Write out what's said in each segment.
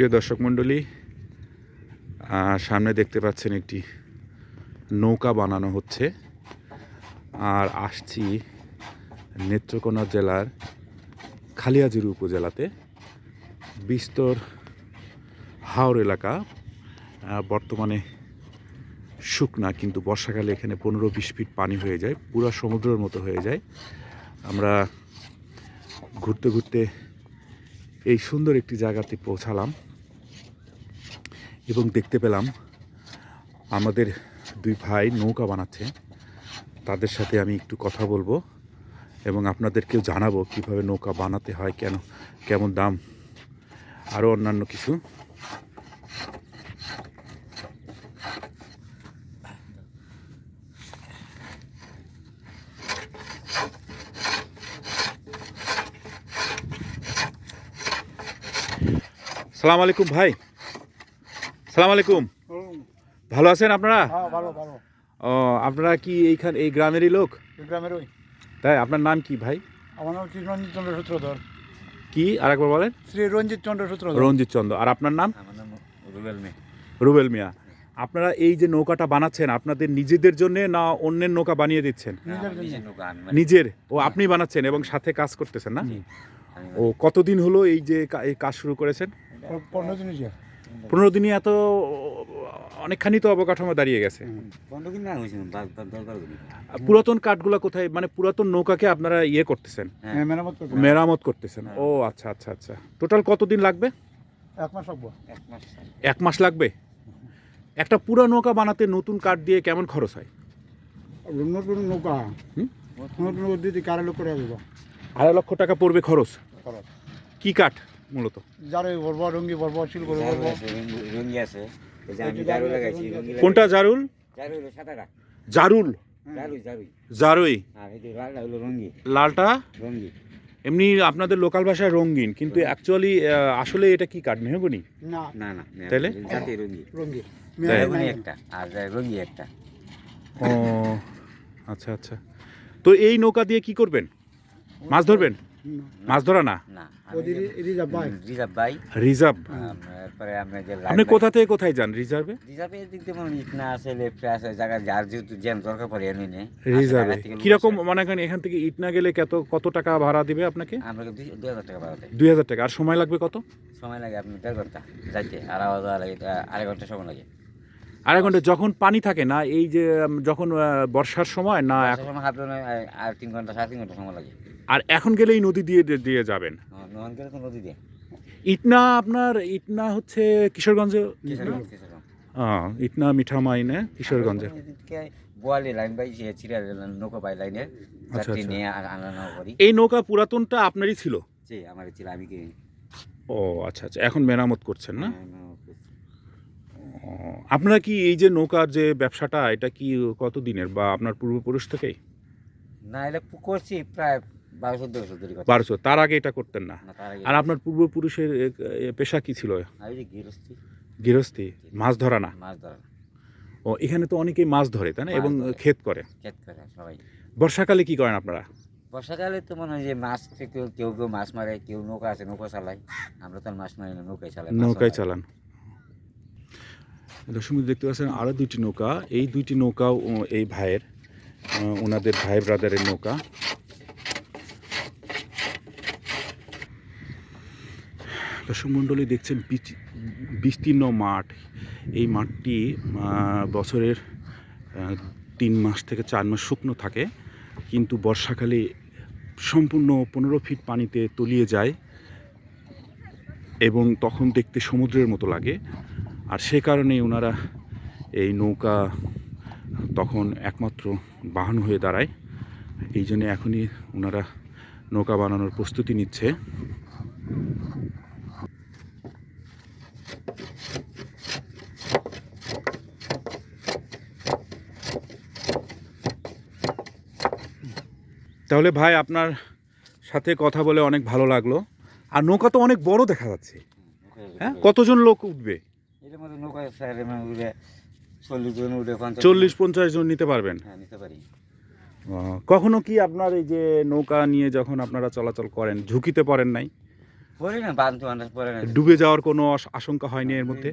প্রিয় দর্শক মণ্ডলী সামনে দেখতে পাচ্ছেন একটি নৌকা বানানো হচ্ছে। আর আসছি নেত্রকোনা জেলার খালিয়াজুরি উপজেলাতে। বিস্তর হাওড় এলাকা বর্তমানে শুকনা, কিন্তু বর্ষাকালে এখানে পনেরো বিশ ফিট পানি হয়ে যায়, পুরো সমুদ্রের মতো হয়ে যায়। আমরা ঘুরতে ঘুরতে এই সুন্দর একটি জায়গাতে পৌঁছালাম। এবং দেখতে পেলাম আমাদের দুই ভাই নৌকা বানাচ্ছে। তাদের সাথে আমি একটু কথা বলব এবং আপনাদেরকেও জানাব কীভাবে নৌকা বানাতে হয়, কেন, কেমন দাম আরও অন্যান্য কিছু। সালাম আলাইকুম ভাই। সালাম আলাইকুম। ভালো আছেন আপনারা? হ্যাঁ ভালো ভালো। ও আপনারা কি এইখান এই গ্রামেরই লোক? এই গ্রামের ওই। তাই আপনার নাম কি ভাই? আমার নাম শ্রী রঞ্জিত চন্দ্র সূত্রধর। কি? আরেকবার বলেন। শ্রী রঞ্জিত চন্দ্র সূত্রধর। রঞ্জিত চন্দ্র। আর আপনার নাম? রুবেল মে রুবেল মিয়া। আপনারা এই যে নৌকাটা বানাচ্ছেন আপনাদের নিজেদের জন্য না অন্যের নৌকা বানিয়ে দিচ্ছেন? নিজের নৌকা নিজের? ও আপনি বানাচ্ছেন এবং সাথে কাজ করতেছেন না? ও কতদিন হলো এই যে এই কাজ শুরু করেছেন? পনেরো দিন হয়েছে। পনেরো দিনই এত অনেকখানি তো অবকাঠামো দাঁড়িয়ে গেছে। পুরাতন কাঠগুলো কোথায় মানে পুরাতন নৌকাকে আপনারা ইয়ে করতেছেন? হ্যাঁ। মেরামত করতেছেন। ও আচ্ছা আচ্ছা আচ্ছা। টোটাল কতদিন লাগবে? এক মাস রাখব এক মাস এক মাস লাগবে? একটা পুরো নৌকা বানাতে নতুন কাঠ দিয়ে কেমন খরচ হয়? নতুন নৌকা? হুম? নতুন নৌকা করে আড়াই লক্ষ টাকা পড়বে খরচ? খরচ। কি কাঠ? মূলত? বলব রঙ্গি বলব শিল করে জারু বলব রঙ্গি- আছে। এই যে আমি জারু লাগাইছি রঙ্গি কোনটা জারুল? জারুল? জারুই জারুই। আর এই যে লালটা রঙ্গি। লালটা? রঙ্গি। এমনি আপনাদের লোকাল ভাষায় রঙিন কিন্তু অ্যাকচুয়ালি আসলে এটা কি কাঠ মেহগনি? না। না না? জাতি একটা আর যা- একটা। ও আচ্ছা আচ্ছা। তো এই নৌকা দিয়ে কি করবেন? মাছ ধরবেন? মাছ ধরা না? না রিজার্ভ বাই। রিজার্ভ তারপরে আমরা যে আপনি কোথা থেকে কোথায় যান? রিজার্ভে? রিজার্ভে দিক দিয়ে মনে ইটনা আছে লেফটে আছে জায়গা যার যেহেতু জ্যাম দরকার পড়ে এনে নে। রিজার্ভে। কীরকম মনে করেন এখান থেকে ইট না গেলে কত কত টাকা ভাড়া দিবে আপনাকে? আমরা দুই হাজার টাকা বাড়াতে দুই হাজার টাকা। আর সময় লাগবে কত? সময় লাগে আপনি দেড় ঘণ্টা যাইতে। আর আওয়াজ লাগে আড়াই ঘণ্টা সময় লাগে। আড়াই ঘণ্টা যখন পানি থাকে না এই যে যখন বর্ষার সময় না এখন- হয় আর তিন ঘণ্টা সাড়ে তিন ঘণ্টা সময় লাগে। আর এখন গেলে এই নদী দিয়ে দিয়ে- যাবেন। তো নদী দিয়ে। ইটনা আপনার ইটনা হচ্ছে কিশোরগঞ্জে? হ্যাঁ ইটনা মিঠামাইনে কিশোরগঞ্জে। এদিকে বোয়ালি লাইন বাই চিরা নৌকা বাই লাইনে আচ্ছা, আচ্ছা। এই নৌকা পুরাতনটা আপনারই ছিল? জি আমার ছিল আমি কি ও আচ্ছা আচ্ছা। এখন মেরামত করছেন না? হ্যাঁ, আপনারা কি এই যে নৌকার যে ব্যবসাটা এটা কি কত দিনের বা আপনার পূর্বপুরুষ থেকেই? না এটা করছি প্রায় বারোশো তার আগে এটা করতেন না। আর আপনার পূর্বপুরুষের পেশা কি ছিল? গৃহস্থী। মাছ ধরা না? ও এখানে তো অনেকেই মাছ ধরে তাই না? এবং ক্ষেত করে। সবাই। বর্ষাকালে কি করেন আপনারা? বর্ষাকালে তো মনে হয় যে মাছ কেউ কেউ কেউ মাছ মারে কেউ নৌকা আছে নৌকা চালায়। আমরা তো মাছ মারি না নৌকায় চালাই নৌকায় চালান। দর্শক দেখতে পাচ্ছেন আরও দুইটি নৌকা। এই দুইটি নৌকাও এই ভাইয়ের ওনাদের ভাই ব্রাদারের নৌকা। দর্শক মণ্ডলী দেখছেন বিস্তীর্ণ মাঠ। এই মাঠটি বছরের তিন মাস থেকে চার মাস শুকনো থাকে। কিন্তু বর্ষাকালে সম্পূর্ণ পনেরো ফিট পানিতে তলিয়ে যায় এবং তখন দেখতে সমুদ্রের মতো লাগে। আর সে কারণে ওনারা এই নৌকা তখন একমাত্র বাহন হয়ে দাঁড়ায়। এই জন্য এখনই ওনারা নৌকা বানানোর প্রস্তুতি নিচ্ছে। তাহলে ভাই আপনার সাথে কথা বলে অনেক ভালো লাগল। আর নৌকা তো অনেক বড় দেখা যাচ্ছে। হ্যাঁ? কতজন লোক উঠবে? চল্লিশ পঞ্চাশ জন। নিতে পারবেন? হ্যাঁ নিতে পারি। আহ, কখনো কি আপনার এই যে নৌকা নিয়ে যখন আপনারা চলাচল করেন ঝুঁকিতে পড়েন নাই? ডুবে যাওয়ার কোনো আশঙ্কা হয়নি এর মধ্যে?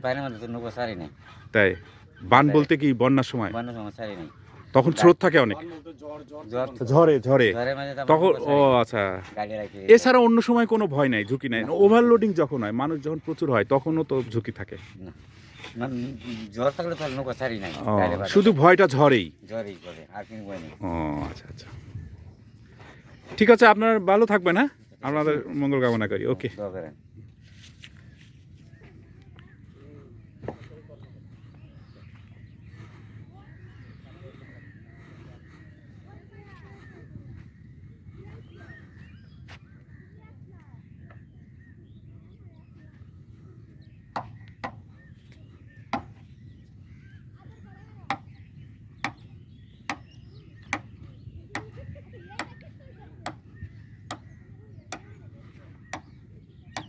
তাই? বান বলতে কি বন্যার সময়? বন্যার সময় সারি নাই। তখন স্রোত থাকে অনেক। ঝড়ে ঝড়ে তো আমরা তখন ও আচ্ছা। এছাড়া অন্য সময় কোনো ভয় নাই ঝুঁকি নাই। ওভারলোডিং যখন হয় মানুষ যখন প্রচুর হয় তখনও তো ঝুঁকি থাকে। না। থাকলে তো নৌকা সারি নাই। ও, শুধু ভয়টা ঝড়েই। জ্বরই করে আর কিন্তু ভয় নেই। ও আচ্ছা আচ্ছা। ঠিক আছে আপনার ভালো থাকবেন হ্যাঁ? আপনাদের মঙ্গল কামনা করি। ওকে।